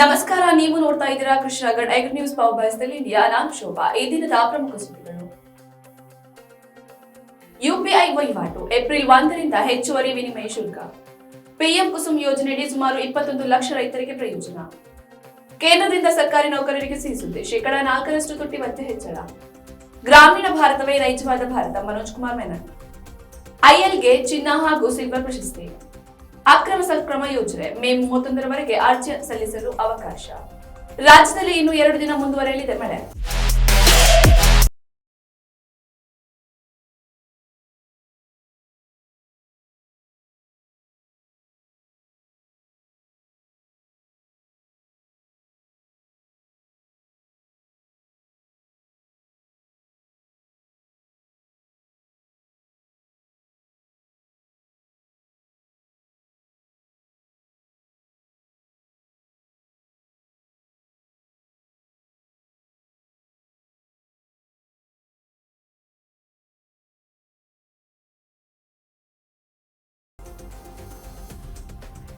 ನಮಸ್ಕಾರ, ನೀವು ನೋಡ್ತಾ ಇದ್ದೀರಾ ಕೃಷ್ಣಗಡ್ ಐಗ್ ನ್ಯೂಸ್ ಪವರ್ ಬಯಸ್ದಲ್ಲಿ ಇಂಡಿಯಾ. ನಾನು ಶೋಭಾ. ಈ ದಿನದ ಪ್ರಮುಖ ಸುದ್ದಿಗಳು. ಯುಪಿಐ ವಹಿವಾಟು. ಏಪ್ರಿಲ್ ಒಂದರಿಂದ ಹೆಚ್ಚುವರಿ ವಿನಿಮಯ ಶುಲ್ಕ. ಪಿಎಂ ಕುಸುಮ್ ಯೋಜನೆಯಡಿ ಸುಮಾರು ಇಪ್ಪತ್ತೊಂದು ಲಕ್ಷ ರೈತರಿಗೆ ಪ್ರಯೋಜನ. ಕೇಂದ್ರದಿಂದ ಸರ್ಕಾರಿ ನೌಕರರಿಗೆ ಸಿಹಿಸುತ್ತೆ ಶೇಕಡಾ ನಾಲ್ಕರಷ್ಟು ತುಟ್ಟಿ ಭತ್ಯೆ ಹೆಚ್ಚಳ. ಗ್ರಾಮೀಣ ಭಾರತವೇ ನೈಜವಾದ ಭಾರತ. ಮನೋಜ್ ಕುಮಾರ್ ಮೆನನ್. ಐಎಲ್ಗೆ ಚಿನ್ನ ಹಾಗೂ ಸಿಲ್ವರ್ ಪ್ರಶಸ್ತಿ. ಅಕ್ರಮ ಸಕ್ರಮ ಯೋಜನೆ ಮೇ ಮೂವತ್ತೊಂದರವರೆಗೆ ಅರ್ಜಿ ಸಲ್ಲಿಸಲು ಅವಕಾಶ. ರಾಜ್ಯದಲ್ಲಿ ಇನ್ನು ಎರಡು ದಿನ ಮುಂದುವರೆಯಲಿದೆ ಮಳೆ.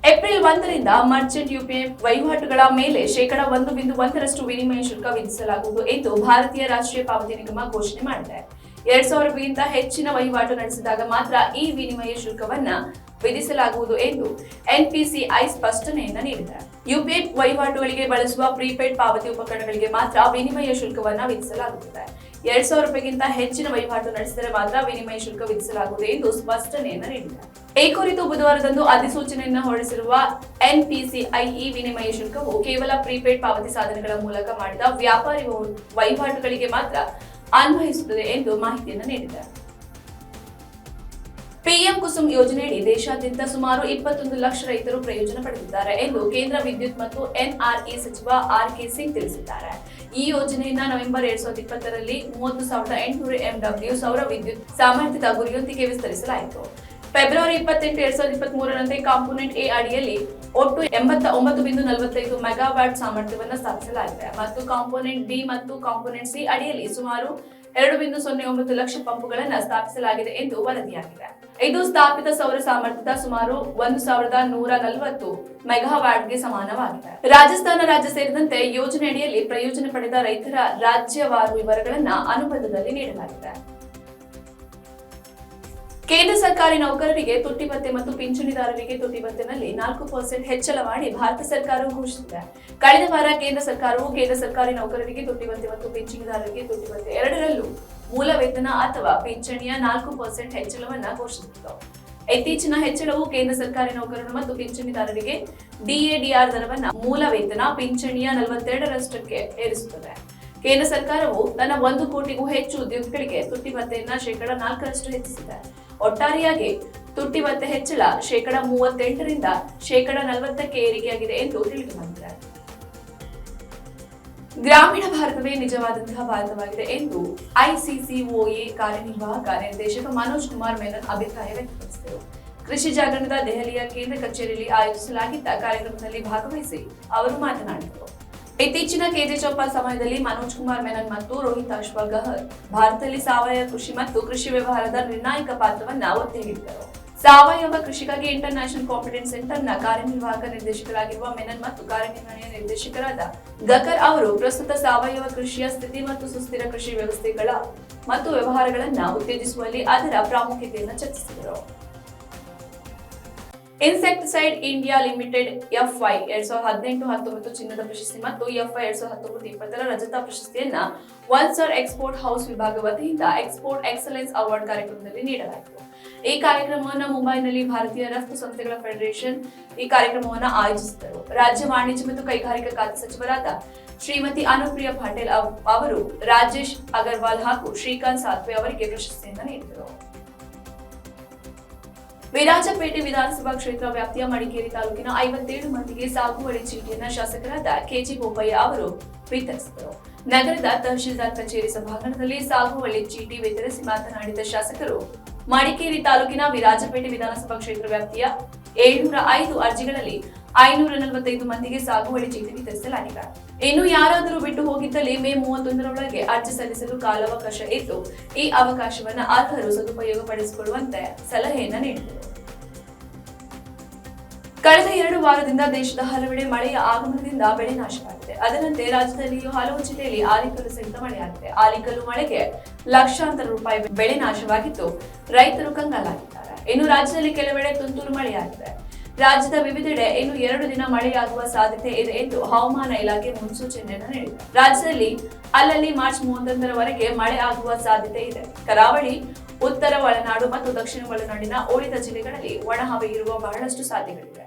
ಏಪ್ರಿಲ್ ಒಂದರಿಂದ ಮರ್ಚೆಂಟ್ ಯುಪಿಐ ವಹಿವಾಟುಗಳ ಮೇಲೆ ಶೇಕಡ ಒಂದು ಬಿಂದು ಒಂದರಷ್ಟು ವಿನಿಮಯ ಶುಲ್ಕ ವಿಧಿಸಲಾಗುವುದು ಎಂದು ಭಾರತೀಯ ರಾಷ್ಟ್ರೀಯ ಪಾವತಿ ನಿಗಮ ಘೋಷಣೆ ಮಾಡಿದೆ. ಎರಡ್ ಸಾವಿರ ರೂಪಾಯಿಗಿಂತ ಹೆಚ್ಚಿನ ವಹಿವಾಟು ನಡೆಸಿದಾಗ ಮಾತ್ರ ಈ ವಿನಿಮಯ ಶುಲ್ಕವನ್ನ ವಿಧಿಸಲಾಗುವುದು ಎಂದು ಎನ್ಪಿಸಿಐ ಸ್ಪಷ್ಟನೆಯನ್ನ ನೀಡಿದೆ. ಯುಪಿಐ ವಹಿವಾಟುಗಳಿಗೆ ಬಳಸುವ ಪ್ರೀಪೇಡ್ ಪಾವತಿ ಉಪಕರಣಗಳಿಗೆ ಮಾತ್ರ ವಿನಿಮಯ ಶುಲ್ಕವನ್ನ ವಿಧಿಸಲಾಗುತ್ತದೆ. ಎರಡ್ ಸಾವಿರ ರೂಪಾಯಿಗಿಂತ ಹೆಚ್ಚಿನ ವಹಿವಾಟು ನಡೆಸಿದರೆ ಮಾತ್ರ ವಿನಿಮಯ ಶುಲ್ಕ ವಿಧಿಸಲಾಗುವುದು ಎಂದು ಸ್ಪಷ್ಟನೆಯನ್ನ ನೀಡಿದೆ. ಈ ಕುರಿತು ಬುಧವಾರದಂದು ಅಧಿಸೂಚನೆಯನ್ನು ಹೊರಡಿಸಿರುವ ಎನ್ಪಿಸಿಐ ಈ ವಿನಿಮಯ ಶುಲ್ಕವು ಕೇವಲ ಪ್ರೀಪೇಡ್ ಪಾವತಿ ಸಾಧನಗಳ ಮೂಲಕ ಮಾಡಿದ ವ್ಯಾಪಾರಿ ವಹಿವಾಟುಗಳಿಗೆ ಮಾತ್ರ ಅನ್ವಯಿಸುತ್ತದೆ ಎಂದು ಮಾಹಿತಿಯನ್ನು ನೀಡಿದೆ ಪಿಎಂ ಕುಸುಮ್ ಯೋಜನೆಯಡಿ ದೇಶಾದ್ಯಂತ ಸುಮಾರು ಇಪ್ಪತ್ತೊಂದು ಲಕ್ಷ ರೈತರು ಪ್ರಯೋಜನ ಪಡೆದಿದ್ದಾರೆ ಎಂದು ಕೇಂದ್ರ ವಿದ್ಯುತ್ ಮತ್ತು ಎನ್ಆರ್ಇ ಸಚಿವ ಆರ್ ಕೆ ಸಿಂಗ್ ತಿಳಿಸಿದ್ದಾರೆ. ಈ ಯೋಜನೆಯನ್ನ ನವೆಂಬರ್ ಎರಡ್ ಸಾವಿರದ ಇಪ್ಪತ್ತರಲ್ಲಿ ಮೂವತ್ತು ಸಾವಿರದ ಎಂಟುನೂರು ಎಂಡಬ್ಲ್ಯೂ ಸೌರ ವಿದ್ಯುತ್ ಸಾಮರ್ಥ್ಯದ ಗುರಿಯೊಂದಿಗೆ ವಿಸ್ತರಿಸಲಾಯಿತು. ಫೆಬ್ರವರಿ ಇಪ್ಪತ್ತೆಂಟು, ಎರಡ್ ಸಾವಿರದ ಇಪ್ಪತ್ತ್ ಮೂರರಂತೆ ಕಾಂಪೋನೆಂಟ್ ಎ ಅಡಿಯಲ್ಲಿ ಒಟ್ಟು ಎಂಬತ್ತ ಒಂಬತ್ತು ಬಿಂದು ನಲವತ್ತೈದು ಮೆಗಾವ್ಯಾಟ್ ಸಾಮರ್ಥ್ಯವನ್ನು ಸ್ಥಾಪಿಸಲಾಗಿದೆ. ಮತ್ತು ಕಾಂಪೋನೆಂಟ್ ಬಿ ಮತ್ತು ಕಾಂಪೋನೆಂಟ್ ಸಿ ಅಡಿಯಲ್ಲಿ ಸುಮಾರು ಎರಡು ಬಿಂದು ಸೊನ್ನೆ ಒಂಬತ್ತು ಲಕ್ಷ ಪಂಪುಗಳನ್ನು ಸ್ಥಾಪಿಸಲಾಗಿದೆ ಎಂದು ವರದಿಯಾಗಿದೆ. ಇದು ಸ್ಥಾಪಿತ ಸೌರ ಸಾಮರ್ಥ್ಯದ ಸುಮಾರು ಒಂದು ಸಾವಿರದ ನೂರ ನಲವತ್ತು ಮೆಗಾವ್ಯಾಟ್ಗೆ ಸಮಾನವಾಗಿದೆ. ರಾಜಸ್ಥಾನ ರಾಜ್ಯ ಸೇರಿದಂತೆ ಯೋಜನೆಯಡಿಯಲ್ಲಿ ಪ್ರಯೋಜನ ಪಡೆದ ರೈತರ ರಾಜ್ಯವಾರು ವಿವರಗಳನ್ನು ಅನುಬಂಧದಲ್ಲಿ ನೀಡಲಾಗಿದೆ. ಕೇಂದ್ರ ಸರ್ಕಾರಿ ನೌಕರರಿಗೆ ತುಟ್ಟಿ ಭತ್ತೆ ಮತ್ತು ಪಿಂಚಣಿದಾರರಿಗೆ ತುಟ್ಟಿ ಭತ್ತೆನಲ್ಲಿ ನಾಲ್ಕು ಪರ್ಸೆಂಟ್ ಹೆಚ್ಚಳ ಮಾಡಿ ಭಾರತ ಸರ್ಕಾರವು ಘೋಷಿಸಿದೆ. ಕಳೆದ ವಾರ ಕೇಂದ್ರ ಸರ್ಕಾರವು ಕೇಂದ್ರ ಸರ್ಕಾರಿ ನೌಕರರಿಗೆ ತುಟ್ಟಿ ಭತ್ತೆ ಮತ್ತು ಪಿಂಚಣಿದಾರರಿಗೆ ತುಟ್ಟಿ ಭತ್ತೆ ಎರಡರಲ್ಲೂ ಮೂಲ ವೇತನ ಅಥವಾ ಪಿಂಚಣಿಯ ನಾಲ್ಕು ಪರ್ಸೆಂಟ್ ಹೆಚ್ಚಳವನ್ನ ಘೋಷಿಸಿತ್ತು. ಇತ್ತೀಚಿನ ಹೆಚ್ಚಳವು ಕೇಂದ್ರ ಸರ್ಕಾರಿ ನೌಕರರು ಮತ್ತು ಪಿಂಚಣಿದಾರರಿಗೆ ಡಿಎಡಿಆರ್ ದರವನ್ನ ಮೂಲ ವೇತನ ಪಿಂಚಣಿಯ ನಲವತ್ತೆರಡರಷ್ಟಕ್ಕೆ ಏರಿಸುತ್ತದೆ. ಕೇಂದ್ರ ಸರ್ಕಾರವು ತನ್ನ ಒಂದು ಕೋಟಿಗೂ ಹೆಚ್ಚು ಉದ್ಯೋಗಿಗಳಿಗೆ ತುಟ್ಟಿ ಭತ್ತೆಯನ್ನ ಶೇಕಡಾ ನಾಲ್ಕರಷ್ಟು ಹೆಚ್ಚಿಸಿದೆ. ಒಟ್ಟಾರೆಯಾಗಿ ತುಟ್ಟಿ ಮತ್ತೆ ಹೆಚ್ಚಳ ಶೇಕಡ ಮೂವತ್ತೆಂಟರಿಂದ ಶೇಕಡ ನಲವತ್ತಕ್ಕೆ ಏರಿಕೆಯಾಗಿದೆ ಎಂದು ತಿಳಿದು ಬಂದಿದೆ. ಗ್ರಾಮೀಣ ಭಾರತವೇ ನಿಜವಾದಂತಹ ಭಾರತವಾಗಿದೆ ಎಂದು ಐಸಿಸಿಒಎ ಕಾರ್ಯನಿರ್ವಾಹಕ ನಿರ್ದೇಶಕ ಮನೋಜ್ ಕುಮಾರ್ ಮೆನನ್ ಅಭಿಪ್ರಾಯ ವ್ಯಕ್ತಪಡಿಸಿದರು. ಕೃಷಿ ಜಾಗರಣದ ದೆಹಲಿಯ ಕೇಂದ್ರ ಕಚೇರಿಯಲ್ಲಿ ಆಯೋಜಿಸಲಾಗಿದ್ದ ಕಾರ್ಯಕ್ರಮದಲ್ಲಿ ಭಾಗವಹಿಸಿ ಅವರು ಮಾತನಾಡಿದರು. ಇತ್ತೀಚಿನ ಕೆಜೆ ಚೌಪಾಲ್ ಸಮಯದಲ್ಲಿ ಮನೋಜ್ ಕುಮಾರ್ ಮೆನನ್ ಮತ್ತು ರೋಹಿತ್ ಅಶ್ವಗಹರ್ ಭಾರತದಲ್ಲಿ ಸಾವಯವ ಕೃಷಿ ಮತ್ತು ಕೃಷಿ ವ್ಯವಹಾರದ ನಿರ್ಣಾಯಕ ಪಾತ್ರವನ್ನ ಒತ್ತಿ ಹಿಡಿದರು ಸಾವಯವ ಕೃಷಿಗಾಗಿ ಇಂಟರ್ ನ್ಯಾಷನಲ್ ಕಾಂಪಿಟೆನ್ಸ್ ಸೆಂಟರ್ನ ಕಾರ್ಯನಿರ್ವಾಹಕ ನಿರ್ದೇಶಕರಾಗಿರುವ ಮೆನನ್ ಮತ್ತು ಕಾರ್ಯನಿರ್ವಹಣೆಯ ನಿರ್ದೇಶಕರಾದ ಗಕರ್ ಅವರು ಪ್ರಸ್ತುತ ಸಾವಯವ ಕೃಷಿಯ ಸ್ಥಿತಿ ಮತ್ತು ಸುಸ್ಥಿರ ಕೃಷಿ ವ್ಯವಸ್ಥೆಗಳ ಮತ್ತು ವ್ಯವಹಾರಗಳನ್ನ ಉತ್ತೇಜಿಸುವಲ್ಲಿ ಅದರ ಪ್ರಾಮುಖ್ಯತೆಯನ್ನು ಚರ್ಚಿಸಿದರು. ಇನ್ಸೆಕ್ಟಿಸೈಡ್ ಇಂಡಿಯಾ ಲಿಮಿಟೆಡ್ ಎಫ್ಐ ಎರಡ್ ಸಾವಿರದ ಹದಿನೆಂಟು ಹತ್ತೊಂಬತ್ತು ಚಿನ್ನದ ಪ್ರಶಸ್ತಿ ಮತ್ತು ಎಫ್ಐ ಎರಡ್ ಸಾವಿರದ ಹತ್ತೊಂಬತ್ತು ಇಪ್ಪತ್ತರ ರಜತ ಪ್ರಶಸ್ತಿಯನ್ನ ವಲ್ಸರ್ ಎಕ್ಸ್ಪೋರ್ಟ್ ಹೌಸ್ ವಿಭಾಗ ವತಿಯಿಂದ ಎಕ್ಸ್ಪೋರ್ಟ್ ಎಕ್ಸಲೆನ್ಸ್ ಅವಾರ್ಡ್ ಕಾರ್ಯಕ್ರಮದಲ್ಲಿ ನೀಡಲಾಯಿತು. ಈ ಕಾರ್ಯಕ್ರಮವನ್ನು ಮುಂಬೈನಲ್ಲಿ ಭಾರತೀಯ ರಫ್ತು ಸಂಸ್ಥೆಗಳ ಫೆಡರೇಷನ್ ಈ ಕಾರ್ಯಕ್ರಮವನ್ನು ಆಯೋಜಿಸಿದರು. ರಾಜ್ಯ ವಾಣಿಜ್ಯ ಮತ್ತು ಕೈಗಾರಿಕಾ ಖಾತೆ ಸಚಿವರಾದ ಶ್ರೀಮತಿ ಅನುಪ್ರಿಯಾ ಪಟೇಲ್ ಅವ್- ಅವರು ರಾಜೇಶ್ ಅಗರ್ವಾಲ್ ಹಾಗೂ ಶ್ರೀಕಾಂತ್ ಸಾತ್ವೆ ಅವರಿಗೆ ಪ್ರಶಸ್ತಿಯನ್ನು ನೀಡಿದರು. ವಿರಾಜಪೇಟೆ ವಿಧಾನಸಭಾ ಕ್ಷೇತ್ರ ವ್ಯಾಪ್ತಿಯ ಮಡಿಕೇರಿ ತಾಲೂಕಿನ ಐವತ್ತೇಳು ಮಂದಿಗೆ ಸಾಗುವಳಿ ಚೀಟಿಯನ್ನು ಶಾಸಕರಾದ ಕೆಜಿ ಬೋಪಯ್ಯ ಅವರು ವಿತರಿಸಿದರು. ನಗರದ ತಹಶೀಲ್ದಾರ್ ಕಚೇರಿ ಸಭಾಂಗಣದಲ್ಲಿ ಸಾಗುವಳಿ ಚೀಟಿ ವಿತರಿಸಿ ಮಾತನಾಡಿದ ಶಾಸಕರು, ಮಡಿಕೇರಿ ತಾಲೂಕಿನ ವಿರಾಜಪೇಟೆ ವಿಧಾನಸಭಾ ಕ್ಷೇತ್ರ ವ್ಯಾಪ್ತಿಯ ಏಳ್ನೂರ ಐದು ಅರ್ಜಿಗಳಲ್ಲಿ ಐನೂರ ನಲವತ್ತೈದು ಮಂದಿಗೆ ಸಾಗುವಳಿ ಚೀಟಿ ವಿತರಿಸಲಾಗಿದೆ. ಇನ್ನು ಯಾರಾದರೂ ಬಿಟ್ಟು ಹೋಗಿದ್ದಲ್ಲಿ ಮೇ ಮೂವತ್ತೊಂದರೊಳಗೆ ಅರ್ಜಿ ಸಲ್ಲಿಸಲು ಕಾಲಾವಕಾಶ ಇದ್ದು, ಈ ಅವಕಾಶವನ್ನ ಅರ್ಹರು ಸದುಪಯೋಗ ಪಡಿಸಿಕೊಳ್ಳುವಂತೆ ಸಲಹೆಯನ್ನು ನೀಡಿದರು. ಕಳೆದ ಎರಡು ವಾರದಿಂದ ದೇಶದ ಹಲವೆಡೆ ಮಳೆಯ ಆಗಮನದಿಂದ ಬೆಳೆ ನಾಶವಾಗಿದೆ. ಅದರಂತೆ ರಾಜ್ಯದಲ್ಲಿಯೂ ಹಲವು ಜಿಲ್ಲೆಯಲ್ಲಿ ಆಲಿಕಲ್ಲು ಸಹಿತ ಮಳೆಯಾಗಿದೆ. ಆಲಿಕಲ್ಲು ಮಳೆಗೆ ಲಕ್ಷಾಂತರ ರೂಪಾಯಿ ಬೆಳೆ ನಾಶವಾಗಿದ್ದು, ರೈತರು ಕಂಗಾಲಾಗಿದ್ದಾರೆ. ಇನ್ನು ರಾಜ್ಯದಲ್ಲಿ ಕೆಲವೆಡೆ ತುಂತುರು ಮಳೆಯಾಗಿದೆ. ರಾಜ್ಯದ ವಿವಿಧೆಡೆ ಇನ್ನು ಎರಡು ದಿನ ಮಳೆಯಾಗುವ ಸಾಧ್ಯತೆ ಇದೆ ಎಂದು ಹವಾಮಾನ ಇಲಾಖೆ ಮುನ್ಸೂಚನೆಯನ್ನು ನೀಡಿದೆ. ರಾಜ್ಯದಲ್ಲಿ ಅಲ್ಲಲ್ಲಿ ಮಾರ್ಚ್ ಮೂವತ್ತೊಂದರವರೆಗೆ ಮಳೆ ಆಗುವ ಸಾಧ್ಯತೆ ಇದೆ. ಕರಾವಳಿ, ಉತ್ತರ ಒಳನಾಡು ಮತ್ತು ದಕ್ಷಿಣ ಒಳನಾಡಿನ ಉಳಿದ ಜಿಲ್ಲೆಗಳಲ್ಲಿ ಒಣಹವೆ ಇರುವ ಬಹಳಷ್ಟು ಸಾಧ್ಯತೆಗಳಿವೆ.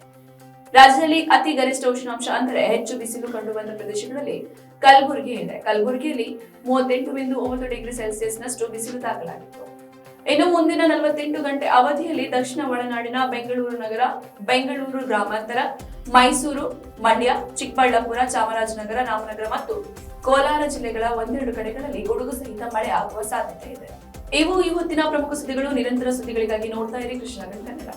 ರಾಜ್ಯದಲ್ಲಿ ಅತಿ ಗರಿಷ್ಠ ಉಷ್ಣಾಂಶ ಅಂದರೆ ಹೆಚ್ಚು ಬಿಸಿಲು ಕಂಡುಬಂದ ಪ್ರದೇಶಗಳಲ್ಲಿ ಕಲಬುರಗಿ ಇದೆ. ಕಲಬುರಗಿಯಲ್ಲಿ ಮೂವತ್ತೆಂಟು ಬಿಂದು ಒಂಬತ್ತು ಡಿಗ್ರಿ ಸೆಲ್ಸಿಯಸ್ನಷ್ಟು ಬಿಸಿಲು ದಾಖಲಾಗಿತ್ತು. ಇನ್ನು ಮುಂದಿನ ನಲವತ್ತೆಂಟು ಗಂಟೆ ಅವಧಿಯಲ್ಲಿ ದಕ್ಷಿಣ ಒಳನಾಡಿನ ಬೆಂಗಳೂರು ನಗರ, ಬೆಂಗಳೂರು ಗ್ರಾಮಾಂತರ, ಮೈಸೂರು, ಮಂಡ್ಯ, ಚಿಕ್ಕಬಳ್ಳಾಪುರ, ಚಾಮರಾಜನಗರ, ರಾಮನಗರ ಮತ್ತು ಕೋಲಾರ ಜಿಲ್ಲೆಗಳ ಒಂದೆರಡು ಕಡೆಗಳಲ್ಲಿ ಗುಡುಗು ಸಹಿತ ಮಳೆ ಆಗುವ ಸಾಧ್ಯತೆ ಇದೆ. ಇವು ಇವತ್ತಿನ ಪ್ರಮುಖ ಸುದ್ದಿಗಳು. ನಿರಂತರ ಸುದ್ದಿಗಳಿಗಾಗಿ ನೋಡ್ತಾ ಇರಿ ಕೃಷ್ಣ ಕನ್ನಡ.